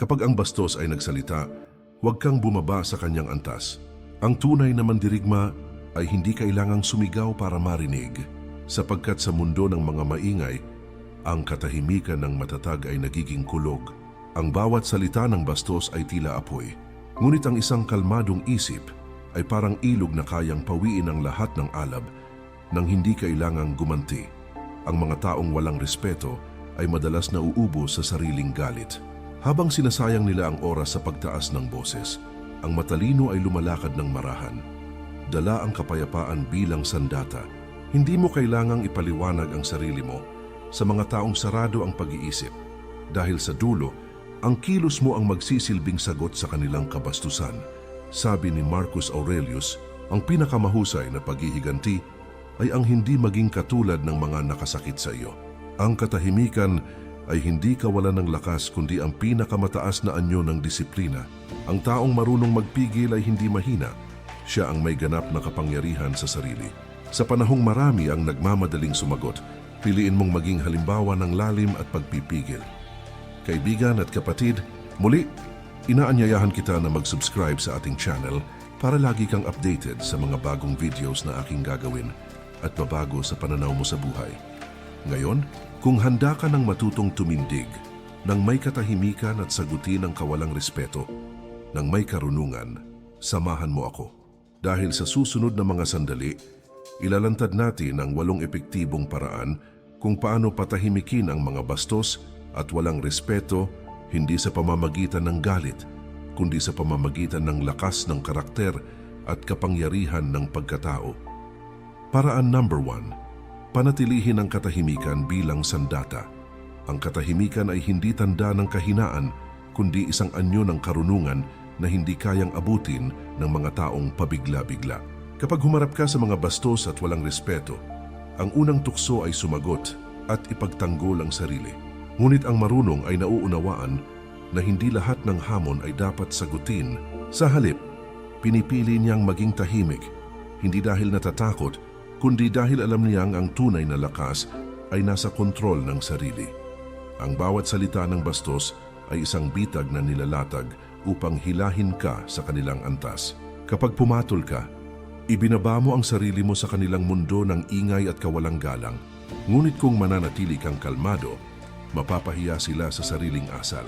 Kapag ang bastos ay nagsalita, huwag kang bumaba sa kanyang antas. Ang tunay na mandirigma ay hindi kailangang sumigaw para marinig, sapagkat sa mundo ng mga maingay, ang katahimikan ng matatag ay nagiging kulog. Ang bawat salita ng bastos ay tila apoy. Ngunit ang isang kalmadong isip ay parang ilog na kayang pawiin ang lahat ng alab nang hindi kailangang gumanti. Ang mga taong walang respeto ay madalas nauubos sa sariling galit. Habang sinasayang nila ang oras sa pagtaas ng boses, ang matalino ay lumalakad ng marahan. Dala ang kapayapaan bilang sandata. Hindi mo kailangang ipaliwanag ang sarili mo sa mga taong sarado ang pag-iisip. Dahil sa dulo, ang kilos mo ang magsisilbing sagot sa kanilang kabastusan. Sabi ni Marcus Aurelius, ang pinakamahusay na paghihiganti ay ang hindi maging katulad ng mga nakasakit sa iyo. Ang katahimikan ay hindi kawalan ng lakas kundi ang pinakamataas na anyo ng disiplina. Ang taong marunong magpigil ay hindi mahina. Siya ang may ganap na kapangyarihan sa sarili. Sa panahong marami ang nagmamadaling sumagot, piliin mong maging halimbawa ng lalim at pagpipigil. Kaibigan at kapatid, muli, inaanyayahan kita na mag-subscribe sa ating channel para lagi kang updated sa mga bagong videos na aking gagawin at babago sa pananaw mo sa buhay. Ngayon, kung handa ka ng matutong tumindig, ng may katahimikan at sagutin ang kawalang respeto, ng may karunungan, samahan mo ako. Dahil sa susunod na mga sandali, ilalantad natin ang walong epektibong paraan kung paano patahimikin ang mga bastos at walang respeto hindi sa pamamagitan ng galit, kundi sa pamamagitan ng lakas ng karakter at kapangyarihan ng pagkatao. Paraan number one, panatilihin ang katahimikan bilang sandata. Ang katahimikan ay hindi tanda ng kahinaan, kundi isang anyo ng karunungan na hindi kayang abutin ng mga taong pabigla-bigla. Kapag humarap ka sa mga bastos at walang respeto, ang unang tukso ay sumagot at ipagtanggol ang sarili. Ngunit ang marunong ay nauunawaan na hindi lahat ng hamon ay dapat sagutin. Sa halip, pinipili niyang maging tahimik, hindi dahil natatakot, kundi dahil alam niyang ang tunay na lakas ay nasa kontrol ng sarili. Ang bawat salita ng bastos ay isang bitag na nilalatag upang hilahin ka sa kanilang antas. Kapag pumatol ka, ibinaba mo ang sarili mo sa kanilang mundo ng ingay at kawalang galang. Ngunit kung mananatili kang kalmado, mapapahiya sila sa sariling asal.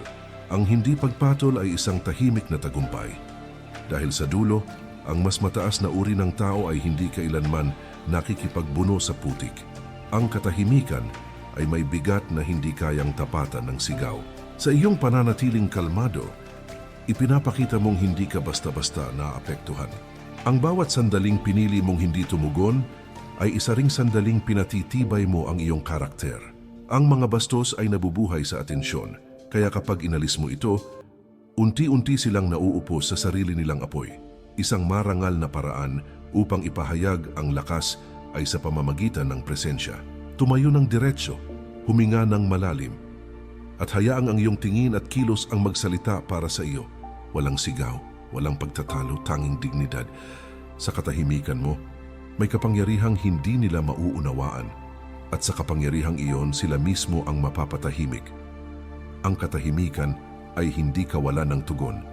Ang hindi pagpatol ay isang tahimik na tagumpay. Dahil sa dulo, ang mas mataas na uri ng tao ay hindi kailanman nakikipagbuno sa putik. Ang katahimikan ay may bigat na hindi kayang tapatan ng sigaw. Sa iyong pananatiling kalmado, ipinapakita mong hindi ka basta-basta naapektuhan. Ang bawat sandaling pinili mong hindi tumugon ay isa ring sandaling pinatitibay mo ang iyong karakter. Ang mga bastos ay nabubuhay sa atensyon, kaya kapag inalis mo ito, unti-unti silang nauupo sa sarili nilang apoy. Isang marangal na paraan upang ipahayag ang lakas ay sa pamamagitan ng presensya. Tumayo ng diretsyo, huminga ng malalim, at hayaang ang iyong tingin at kilos ang magsalita para sa iyo. Walang sigaw, walang pagtatalo, tanging dignidad. Sa katahimikan mo, may kapangyarihang hindi nila mauunawaan at sa kapangyarihang iyon sila mismo ang mapapatahimik. Ang katahimikan ay hindi kawalan ng tugon.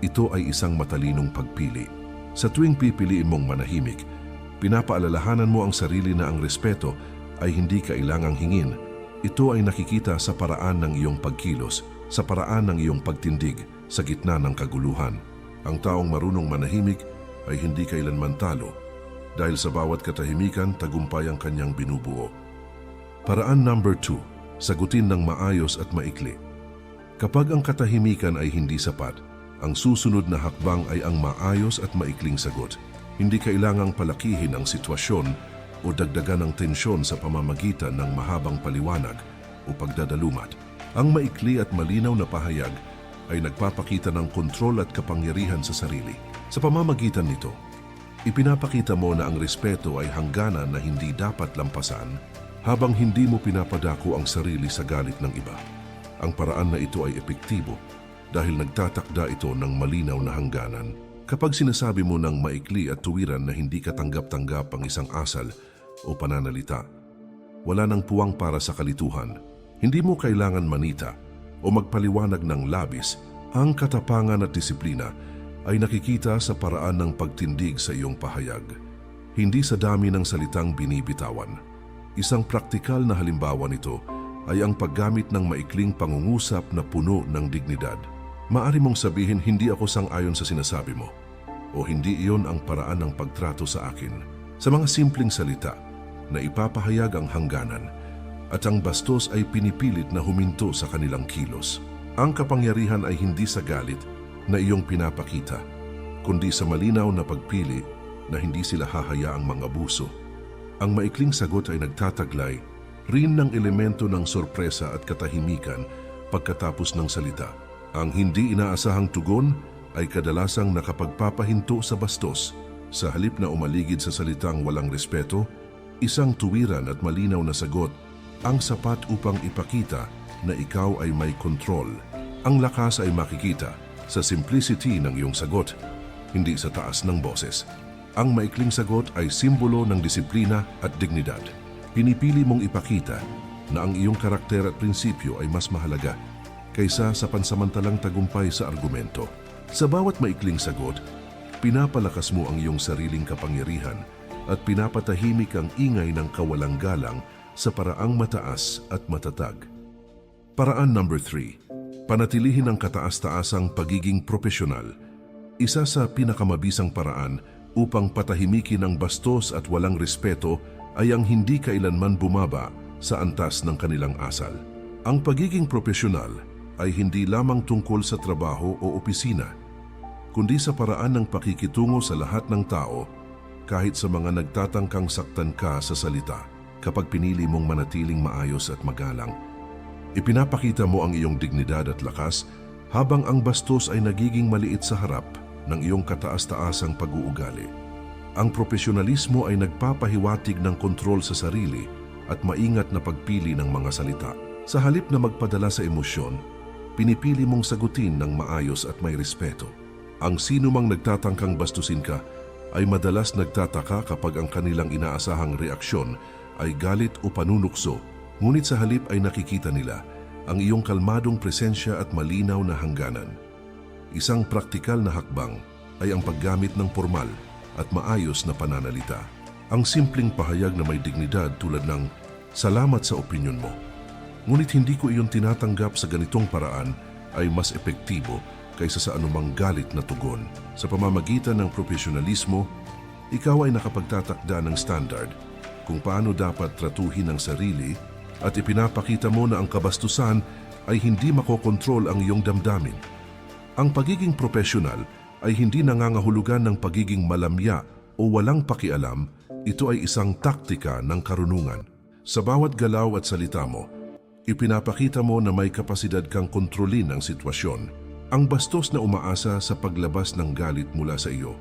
Ito ay isang matalinong pagpili. Sa tuwing pipiliin mong manahimik, pinapaalalahanan mo ang sarili na ang respeto ay hindi kailangang hingin. Ito ay nakikita sa paraan ng iyong pagkilos, sa paraan ng iyong pagtindig sa gitna ng kaguluhan. Ang taong marunong manahimik ay hindi kailanman talo dahil sa bawat katahimikan tagumpay ang kanyang binubuo. Paraan number 2, sagutin ng maayos at maikli. Kapag ang katahimikan ay hindi sapat, ang susunod na hakbang ay ang maayos at maikling sagot. Hindi kailangang palakihin ang sitwasyon o dagdagan ng tensyon sa pamamagitan ng mahabang paliwanag o pagdadalumat. Ang maikli at malinaw na pahayag ay nagpapakita ng kontrol at kapangyarihan sa sarili. Sa pamamagitan nito, ipinapakita mo na ang respeto ay hangganan na hindi dapat lampasan habang hindi mo pinapadako ang sarili sa galit ng iba. Ang paraan na ito ay epektibo dahil nagtatakda ito ng malinaw na hangganan. Kapag sinasabi mo ng maikli at tuwiran na hindi katanggap-tanggap ang isang asal o pananalita, wala nang puwang para sa kalituhan. Hindi mo kailangan manita o magpaliwanag ng labis Ang katapangan at disiplina ay nakikita sa paraan ng pagtindig sa iyong pahayag, hindi sa dami ng salitang binibitawan. Isang praktikal na halimbawa nito ay ang paggamit ng maikling pangungusap na puno ng dignidad. Maari mong sabihin hindi ako sang-ayon sa sinasabi mo o hindi iyon ang paraan ng pagtrato sa akin. Sa mga simpleng salita na ipapahayag ang hangganan at ang bastos ay pinipilit na huminto sa kanilang kilos. Ang kapangyarihan ay hindi sa galit na iyong pinapakita, kundi sa malinaw na pagpili na hindi sila hahayaang mangabuso. Ang maikling sagot ay nagtataglay rin ng elemento ng sorpresa at katahimikan pagkatapos ng salita. Ang hindi inaasahang tugon ay kadalasang nakapagpapahinto sa bastos sa halip na umaligid sa salitang walang respeto, isang tuwiran at malinaw na sagot ang sapat upang ipakita na ikaw ay may kontrol. Ang lakas ay makikita sa simplicity ng iyong sagot, hindi sa taas ng boses. Ang maikling sagot ay simbolo ng disiplina at dignidad. Pinipili mong ipakita na ang iyong karakter at prinsipyo ay mas mahalaga kaysa sa pansamantalang tagumpay sa argumento. Sa bawat maikling sagot, pinapalakas mo ang iyong sariling kapangyarihan at pinapatahimik ang ingay ng kawalang galang sa paraang mataas at matatag. Paraan number 3. Panatilihin ang kataas-taasang pagiging profesional. Isa sa pinakamabisang paraan upang patahimikin ang bastos at walang respeto ay ang hindi kailanman bumaba sa antas ng kanilang asal. Ang pagiging profesional ay hindi lamang tungkol sa trabaho o opisina, kundi sa paraan ng pakikitungo sa lahat ng tao kahit sa mga nagtatangkang saktan ka sa salita kapag pinili mong manatiling maayos at magalang. Ipinapakita mo ang iyong dignidad at lakas habang ang bastos ay nagiging maliit sa harap ng iyong kataas-taasang pag-uugali. Ang profesionalismo ay nagpapahiwatig ng kontrol sa sarili at maingat na pagpili ng mga salita. Sa halip na magpadala sa emosyon, pinipili mong sagutin ng maayos at may respeto. Ang sino mang nagtatangkang bastusin ka ay madalas nagtataka kapag ang kanilang inaasahang reaksyon ay galit o panunukso, ngunit sa halip ay nakikita nila ang iyong kalmadong presensya at malinaw na hangganan. Isang praktikal na hakbang ay ang paggamit ng formal at maayos na pananalita. Ang simpleng pahayag na may dignidad tulad ng salamat sa opinyon mo. Ngunit hindi ko iyon tinatanggap sa ganitong paraan ay mas epektibo kaysa sa anumang galit na tugon. Sa pamamagitan ng profesionalismo, ikaw ay nakapagtatakda ng standard kung paano dapat tratuhin ang sarili at ipinapakita mo na ang kabastusan ay hindi makokontrol ang iyong damdamin. Ang pagiging profesional ay hindi nangangahulugan ng pagiging malamya o walang pakialam, ito ay isang taktika ng karunungan. Sa bawat galaw at salita mo, ipinapakita mo na may kapasidad kang kontrolin ang sitwasyon. Ang bastos na umaasa sa paglabas ng galit mula sa iyo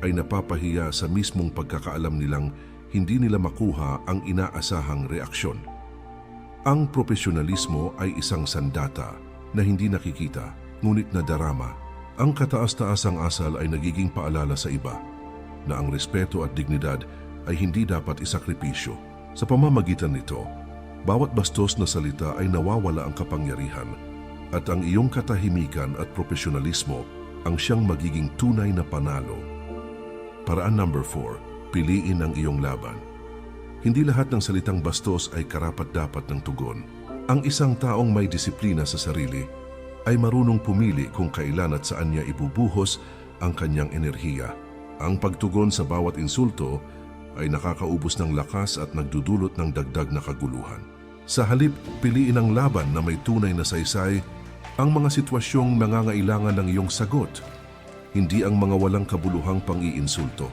ay napapahiya sa mismong pagkakaalam nilang hindi nila makuha ang inaasahang reaksyon. Ang profesionalismo ay isang sandata na hindi nakikita, ngunit nadarama. Ang kataas-taasang asal ay nagiging paalala sa iba na ang respeto at dignidad ay hindi dapat isakripisyo. Sa pamamagitan nito, bawat bastos na salita ay nawawala ang kapangyarihan at ang iyong katahimikan at profesionalismo ang siyang magiging tunay na panalo. Paraan number 4, piliin ang iyong laban. Hindi lahat ng salitang bastos ay karapat-dapat ng tugon. Ang isang taong may disiplina sa sarili ay marunong pumili kung kailan at saan niya ibubuhos ang kanyang enerhiya. Ang pagtugon sa bawat insulto ay nakakaubos ng lakas at nagdudulot ng dagdag na kaguluhan. Sa halip, piliin ang laban na may tunay na saysay ang mga sitwasyong nangangailangan ng iyong sagot, hindi ang mga walang kabuluhang pang-iinsulto.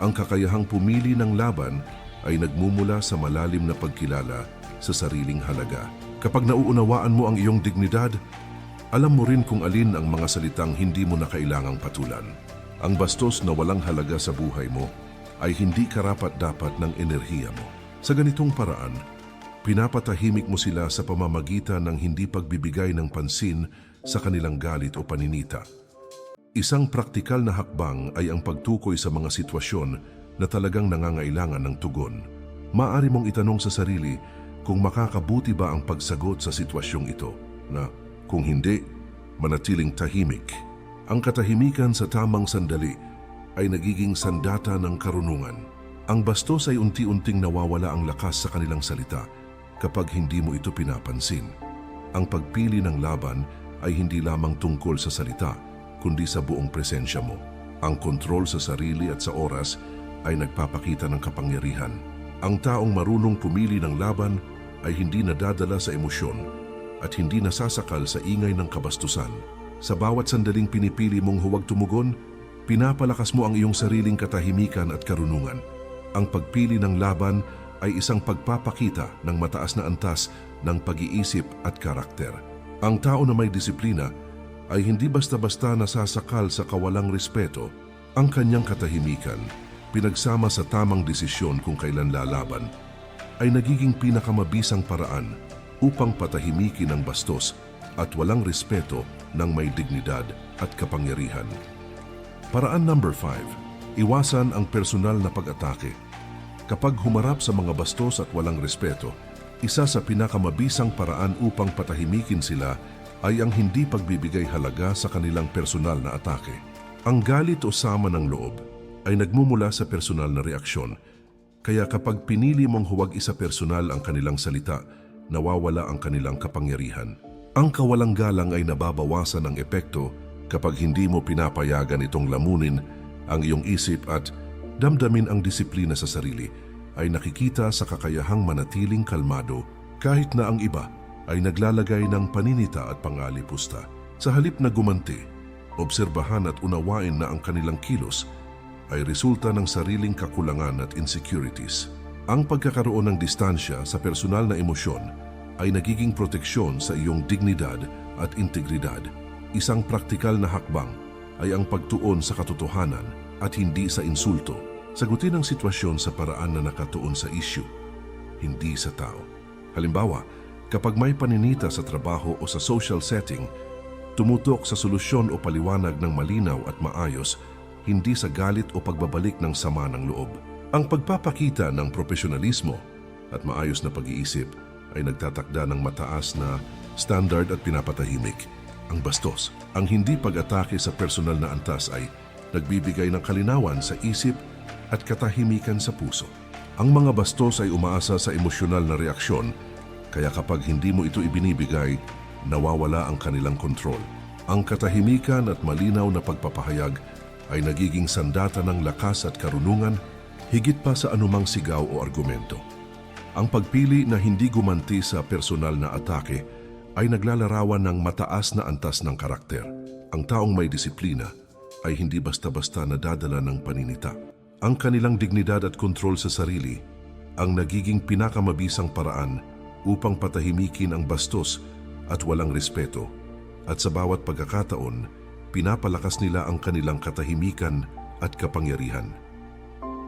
Ang kakayahang pumili ng laban ay nagmumula sa malalim na pagkilala sa sariling halaga. Kapag nauunawaan mo ang iyong dignidad, alam mo rin kung alin ang mga salitang hindi mo na kailangang patulan. Ang bastos na walang halaga sa buhay mo ay hindi karapat-dapat ng enerhiya mo. Sa ganitong paraan, pinapatahimik mo sila sa pamamagitan ng hindi pagbibigay ng pansin sa kanilang galit o paninita. Isang praktikal na hakbang ay ang pagtukoy sa mga sitwasyon na talagang nangangailangan ng tugon. Maari mong itanong sa sarili kung makakabuti ba ang pagsagot sa sitwasyong ito na kung hindi, manatiling tahimik. Ang katahimikan sa tamang sandali ay nagiging sandata ng karunungan. Ang bastos ay unti-unting nawawala ang lakas sa kanilang salita kapag hindi mo ito pinapansin. Ang pagpili ng laban ay hindi lamang tungkol sa salita, kundi sa buong presensya mo. Ang kontrol sa sarili at sa oras ay nagpapakita ng kapangyarihan. Ang taong marunong pumili ng laban ay hindi nadadala sa emosyon at hindi nasasakal sa ingay ng kabastusan. Sa bawat sandaling pinipili mong huwag tumugon, pinapalakas mo ang iyong sariling katahimikan at karunungan. Ang pagpili ng laban ay isang pagpapakita ng mataas na antas ng pag-iisip at karakter. Ang tao na may disiplina ay hindi basta-basta nasasakal sa kawalang respeto. Ang kanyang katahimikan, pinagsama sa tamang desisyon kung kailan lalaban, ay nagiging pinakamabisang paraan upang patahimikin ang bastos at walang respeto ng may dignidad at kapangyarihan. Paraan number 5. Iwasan ang personal na pag-atake. Kapag humarap sa mga bastos at walang respeto, isa sa pinakamabisang paraan upang patahimikin sila ay ang hindi pagbibigay halaga sa kanilang personal na atake. Ang galit o sama ng loob ay nagmumula sa personal na reaksyon. Kaya kapag pinili mong huwag isa personal ang kanilang salita, nawawala ang kanilang kapangyarihan. Ang kawalang galang ay nababawasan ng epekto kapag hindi mo pinapayagan itong lamunin ang iyong isip at damdamin ang disiplina sa sarili ay nakikita sa kakayahang manatiling kalmado kahit na ang iba ay naglalagay ng paninita at pangalipusta. Sa halip na gumanti, obserbahan at unawain na ang kanilang kilos ay resulta ng sariling kakulangan at insecurities. Ang pagkakaroon ng distansya sa personal na emosyon ay nagiging proteksyon sa iyong dignidad at integridad. Isang praktikal na hakbang ay ang pagtuon sa katotohanan at hindi sa insulto. Sagutin ang sitwasyon sa paraan na nakatuon sa issue, hindi sa tao. Halimbawa, kapag may paninita sa trabaho o sa social setting, tumutok sa solusyon o paliwanag ng malinaw at maayos, hindi sa galit o pagbabalik ng sama ng loob. Ang pagpapakita ng profesionalismo at maayos na pag-iisip ay nagtatakda ng mataas na standard at pinapatahimik. Ang bastos, ang hindi pag-atake sa personal na antas ay nagbibigay ng kalinawan sa isip at katahimikan sa puso. Ang mga bastos ay umaasa sa emosyonal na reaksyon, kaya kapag hindi mo ito ibinibigay, nawawala ang kanilang kontrol. Ang katahimikan at malinaw na pagpapahayag ay nagiging sandata ng lakas at karunungan higit pa sa anumang sigaw o argumento. Ang pagpili na hindi gumanti sa personal na atake ay naglalarawan ng mataas na antas ng karakter. Ang taong may disiplina ay hindi basta-basta nadadala ng paninita. Ang kanilang dignidad at kontrol sa sarili ang nagiging pinakamabisang paraan upang patahimikin ang bastos at walang respeto. At sa bawat pagkakataon, pinapalakas nila ang kanilang katahimikan at kapangyarihan.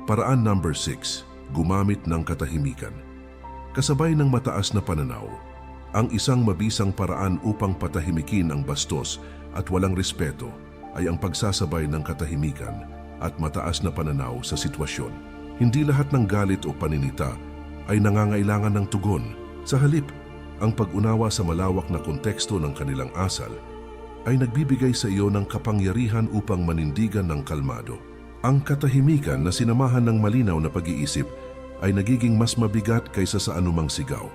Paraan number 6. Gumamit ng katahimikan. Kasabay ng mataas na pananaw, ang isang mabisang paraan upang patahimikin ang bastos at walang respeto ay ang pagsasabay ng katahimikan at mataas na pananaw sa sitwasyon. Hindi lahat ng galit o paninita ay nangangailangan ng tugon. Sa halip, ang pag-unawa sa malawak na konteksto ng kanilang asal ay nagbibigay sa iyo ng kapangyarihan upang manindigan ng kalmado. Ang katahimikan na sinamahan ng malinaw na pag-iisip ay nagiging mas mabigat kaysa sa anumang sigaw.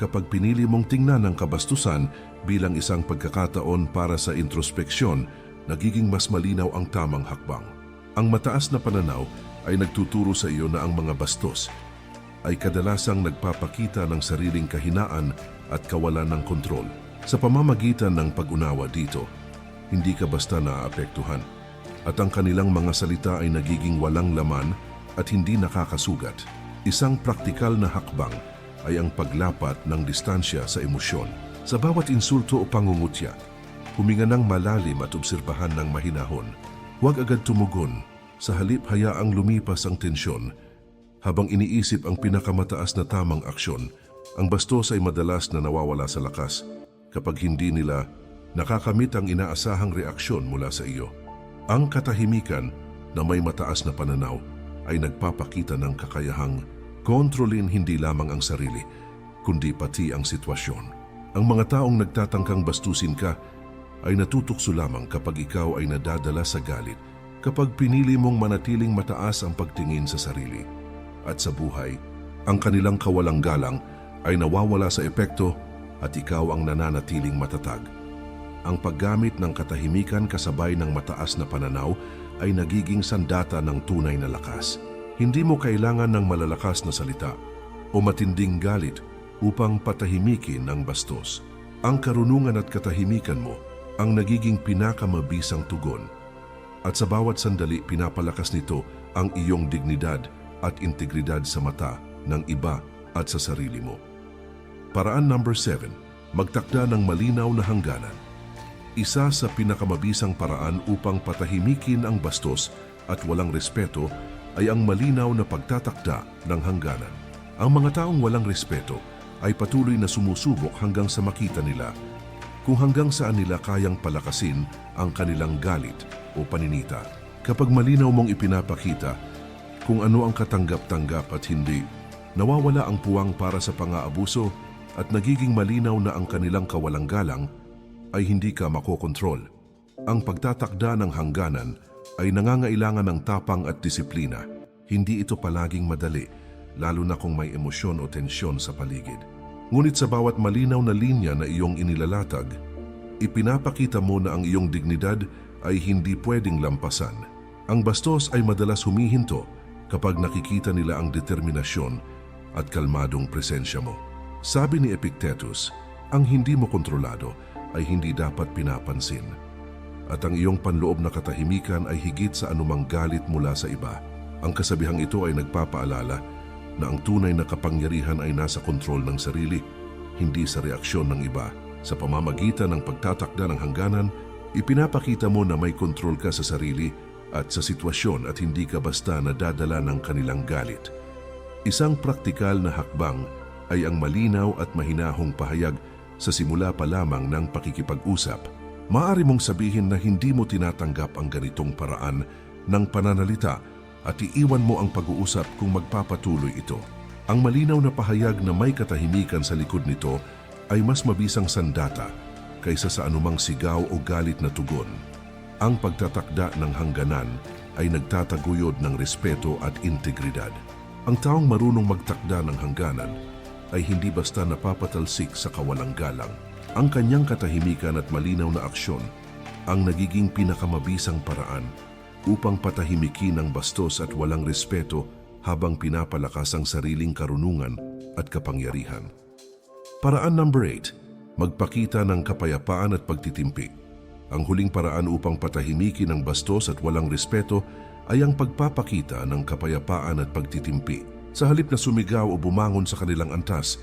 Kapag pinili mong tingnan ang kabastusan bilang isang pagkakataon para sa introspeksyon, nagiging mas malinaw ang tamang hakbang. Ang mataas na pananaw ay nagtuturo sa iyo na ang mga bastos ay kadalasang nagpapakita ng sariling kahinaan at kawalan ng kontrol. Sa pamamagitan ng pag-unawa dito, hindi ka basta naaapektuhan at ang kanilang mga salita ay nagiging walang laman at hindi nakakasugat. Isang praktikal na hakbang ay ang paglapat ng distansya sa emosyon. Sa bawat insulto o pangungutya, huminga ng malalim at obserbahan ng mahinahon. Huwag agad tumugon, sa halip hayaang lumipas ang tensyon habang iniisip ang pinakamataas na tamang aksyon. Ang bastos ay madalas na nawawala sa lakas kapag hindi nila nakakamit ang inaasahang reaksyon mula sa iyo. Ang katahimikan na may mataas na pananaw ay nagpapakita ng kakayahang kontrolin hindi lamang ang sarili, kundi pati ang sitwasyon. Ang mga taong nagtatangkang bastusin ka ay natutukso lamang kapag ikaw ay nadadala sa galit, kapag pinili mong manatiling mataas ang pagtingin sa sarili. At sa buhay, ang kanilang kawalang galang ay nawawala sa epekto at ikaw ang nananatiling matatag. Ang paggamit ng katahimikan kasabay ng mataas na pananaw ay nagiging sandata ng tunay na lakas. Hindi mo kailangan ng malalakas na salita o matinding galit upang patahimikin ang bastos. Ang karunungan at katahimikan mo ang nagiging pinakamabisang tugon. At sa bawat sandali pinapalakas nito ang iyong dignidad at integridad sa mata ng iba at sa sarili mo. Paraan number 7, magtakda ng malinaw na hangganan. Isa sa pinakamabisang paraan upang patahimikin ang bastos at walang respeto ay ang malinaw na pagtatakda ng hangganan. Ang mga taong walang respeto ay patuloy na sumusubok hanggang sa makita nila kung hanggang saan nila kayang palakasin ang kanilang galit o paninita. Kapag malinaw mong ipinapakita kung ano ang katanggap-tanggap at hindi, nawawala ang puwang para sa pang-aabuso at nagiging malinaw na ang kanilang kawalang galang ay hindi ka makokontrol. Ang pagtatakda ng hangganan ay nangangailangan ng tapang at disiplina. Hindi ito palaging madali, lalo na kung may emosyon o tensyon sa paligid. Ngunit sa bawat malinaw na linya na iyong inilalatag, ipinapakita mo na ang iyong dignidad ay hindi pwedeng lampasan. Ang bastos ay madalas humihinto kapag nakikita nila ang determinasyon at kalmadong presensya mo. Sabi ni Epictetus, ang hindi mo kontrolado ay hindi dapat pinapansin. At ang iyong panloob na katahimikan ay higit sa anumang galit mula sa iba. Ang kasabihang ito ay nagpapaalala na ang tunay na kapangyarihan ay nasa kontrol ng sarili, hindi sa reaksyon ng iba. Sa pamamagitan ng pagtatakda ng hangganan, ipinapakita mo na may kontrol ka sa sarili at sa sitwasyon at hindi ka basta nadadala ng kanilang galit. Isang praktikal na hakbang ay ang malinaw at mahinahong pahayag sa simula pa lamang ng pakikipag-usap. Maari mong sabihin na hindi mo tinatanggap ang ganitong paraan ng pananalita at iiwan mo ang pag-uusap kung magpapatuloy ito. Ang malinaw na pahayag na may katahimikan sa likod nito ay mas mabisang sandata kaysa sa anumang sigaw o galit na tugon. Ang pagtatakda ng hangganan ay nagtataguyod ng respeto at integridad. Ang taong marunong magtakda ng hangganan ay hindi basta napapatalsik sa kawalang galang. Ang kanyang katahimikan at malinaw na aksyon ang nagiging pinakamabisang paraan upang patahimikin ang bastos at walang respeto habang pinapalakas ang sariling karunungan at kapangyarihan. Paraan number 8, magpakita ng kapayapaan at pagtitimpi. Ang huling paraan upang patahimikin ang bastos at walang respeto ay ang pagpapakita ng kapayapaan at pagtitimpi. Sa halip na sumigaw o bumangon sa kanilang antas,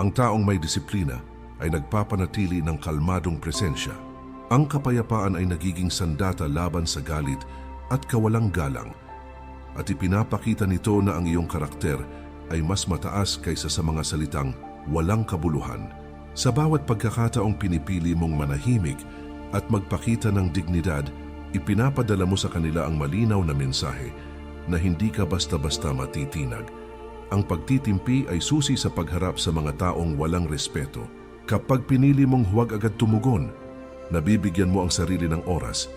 ang taong may disiplina ay nagpapanatili ng kalmadong presensya. Ang kapayapaan ay nagiging sandata laban sa galit at kawalang galang at ipinapakita nito na ang iyong karakter ay mas mataas kaysa sa mga salitang walang kabuluhan. Sa bawat pagkakataong pinipili mong manahimik at magpakita ng dignidad, ipinapadala mo sa kanila ang malinaw na mensahe na hindi ka basta-basta matitinag. Ang pagtitimpi ay susi sa pagharap sa mga taong walang respeto. Kapag pinili mong huwag agad tumugon, nabibigyan mo ang sarili ng oras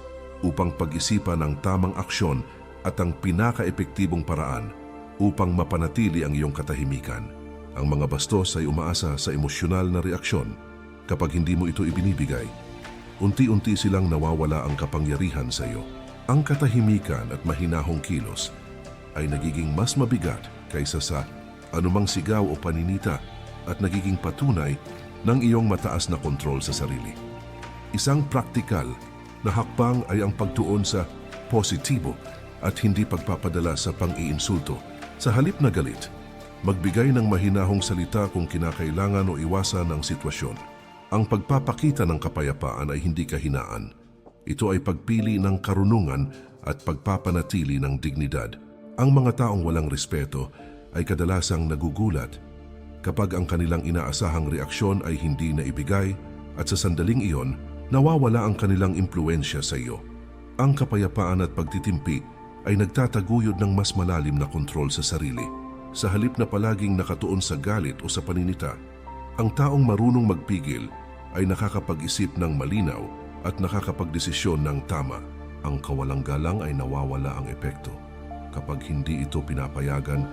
upang pag-isipan ang tamang aksyon at ang pinaka-epektibong paraan upang mapanatili ang iyong katahimikan. Ang mga bastos ay umaasa sa emosyonal na reaksyon. Kapag hindi mo ito ibinibigay, unti-unti silang nawawala ang kapangyarihan sa iyo. Ang katahimikan at mahinahong kilos ay nagiging mas mabigat kaysa sa anumang sigaw o paninita at nagiging patunay ng iyong mataas na kontrol sa sarili. Isang praktikal na hakbang ay ang pagtuon sa positibo at hindi pagpapadala sa pang-iinsulto. Sa halip na galit, magbigay ng mahinahong salita kung kinakailangan o iwasan ang sitwasyon. Ang pagpapakita ng kapayapaan ay hindi kahinaan. Ito ay pagpili ng karunungan at pagpapanatili ng dignidad. Ang mga taong walang respeto ay kadalasang nagugulat kapag ang kanilang inaasahang reaksyon ay hindi na ibigay at sa sandaling iyon, nawawala ang kanilang impluensya sa iyo. Ang kapayapaan at pagtitimpi ay nagtataguyod ng mas malalim na kontrol sa sarili. Sa halip na palaging nakatuon sa galit o sa paninita, ang taong marunong magpigil ay nakakapag-isip ng malinaw at nakakapagdesisyon ng tama. Ang kawalang galang ay nawawala ang epekto kapag hindi ito pinapayagan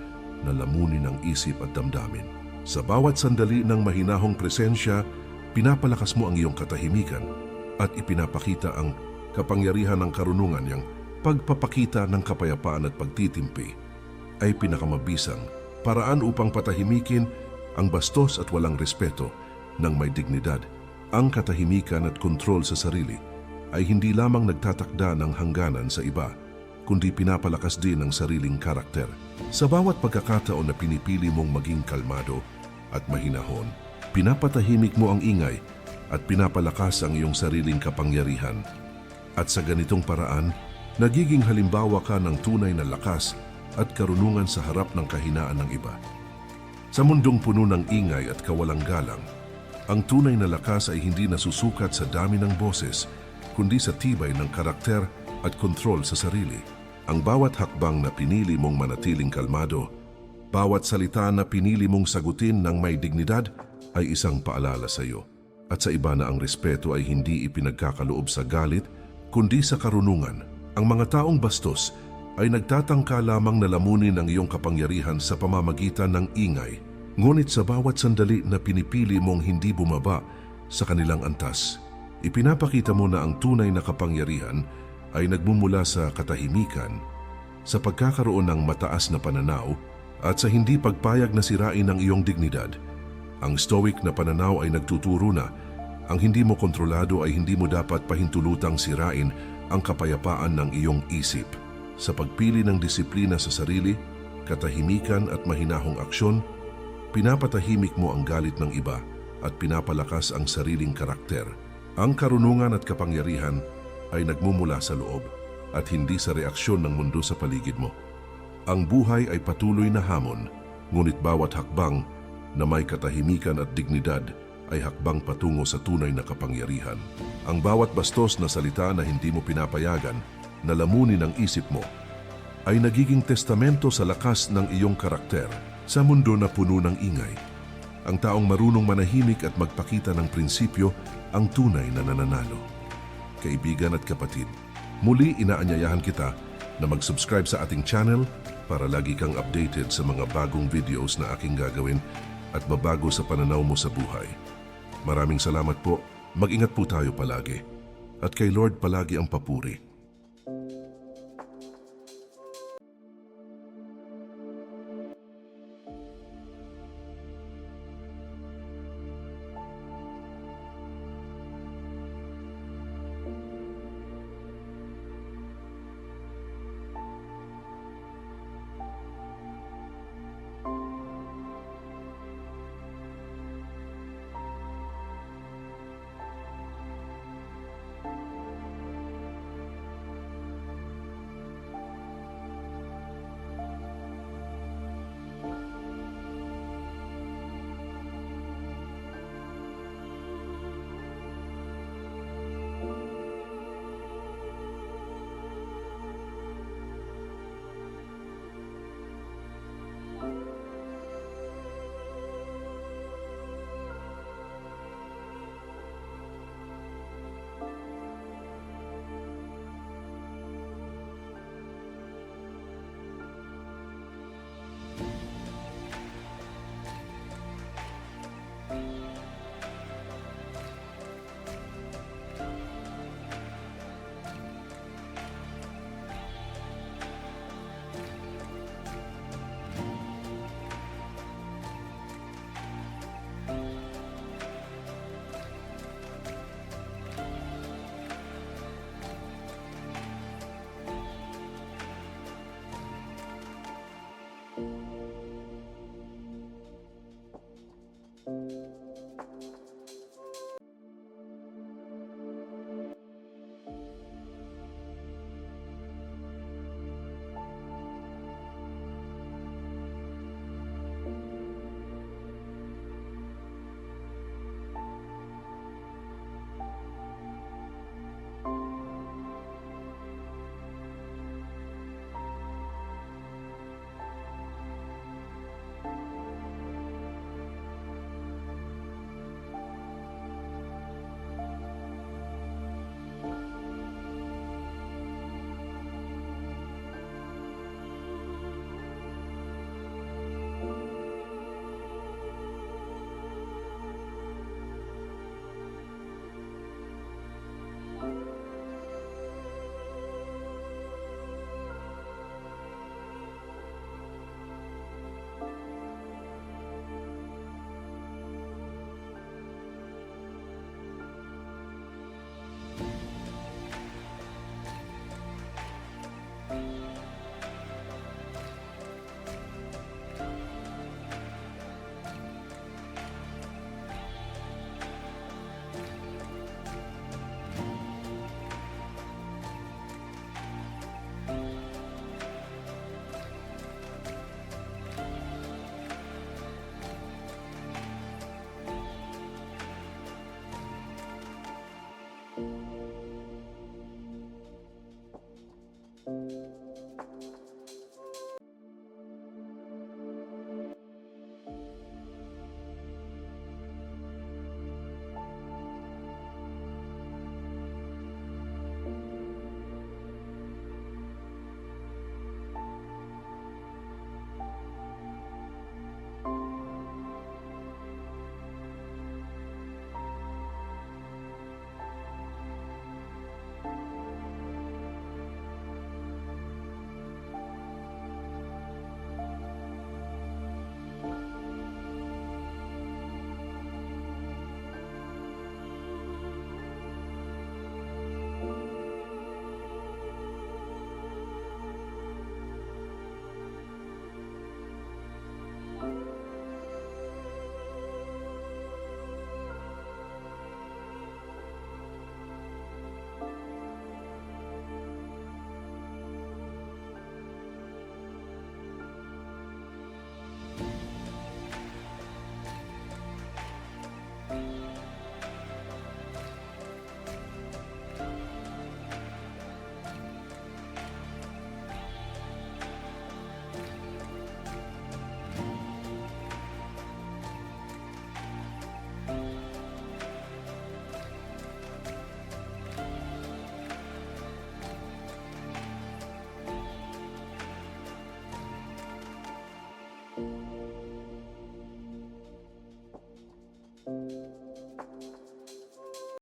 na lamunin ang isip at damdamin. Sa bawat sandali ng mahinahong presensya, pinapalakas mo ang iyong katahimikan at ipinapakita ang kapangyarihan ng karunungan yang pagpapakita ng kapayapaan at pagtitimpi ay pinakamabisang paraan upang patahimikin ang bastos at walang respeto ng may dignidad. Ang katahimikan at kontrol sa sarili ay hindi lamang nagtatakda ng hangganan sa iba, kundi pinapalakas din ang sariling karakter. Sa bawat pagkakataon na pinipili mong maging kalmado at mahinahon, pinapatahimik mo ang ingay at pinapalakas ang iyong sariling kapangyarihan. At sa ganitong paraan, nagiging halimbawa ka ng tunay na lakas at karunungan sa harap ng kahinaan ng iba. Sa mundong puno ng ingay at kawalang galang, ang tunay na lakas ay hindi nasusukat sa dami ng boses, kundi sa tibay ng karakter at kontrol sa sarili. Ang bawat hakbang na pinili mong manatiling kalmado, bawat salita na pinili mong sagutin ng may dignidad ay isang paalala sa iyo. At sa iba na ang respeto ay hindi ipinagkakaloob sa galit, kundi sa karunungan. Ang mga taong bastos ay nagtatangka lamang na lamunin ang iyong kapangyarihan sa pamamagitan ng ingay. Ngunit sa bawat sandali na pinipili mong hindi bumaba sa kanilang antas, ipinapakita mo na ang tunay na kapangyarihan ay nagmumula sa katahimikan, sa pagkakaroon ng mataas na pananaw at sa hindi pagpayag na sirain ang iyong dignidad. Ang stoic na pananaw ay nagtuturo na ang hindi mo kontrolado ay hindi mo dapat pahintulutang sirain ang kapayapaan ng iyong isip. Sa pagpili ng disiplina sa sarili, katahimikan at mahinahong aksyon, pinapatahimik mo ang galit ng iba at pinapalakas ang sariling karakter. Ang karunungan at kapangyarihan ay nagmumula sa loob at hindi sa reaksyon ng mundo sa paligid mo. Ang buhay ay patuloy na hamon, ngunit bawat hakbang na may katahimikan at dignidad ay hakbang patungo sa tunay na kapangyarihan. Ang bawat bastos na salita na hindi mo pinapayagan na lamunin ang isip mo ay nagiging testamento sa lakas ng iyong karakter sa mundo na puno ng ingay. Ang taong marunong manahimik at magpakita ng prinsipyo ang tunay na nananalo. Kaibigan at kapatid, muli inaanyayahan kita na mag-subscribe sa ating channel para lagi kang updated sa mga bagong videos na aking gagawin at babago sa pananaw mo sa buhay. Maraming salamat po. Mag-ingat po tayo palagi. At kay Lord palagi ang papuri. Música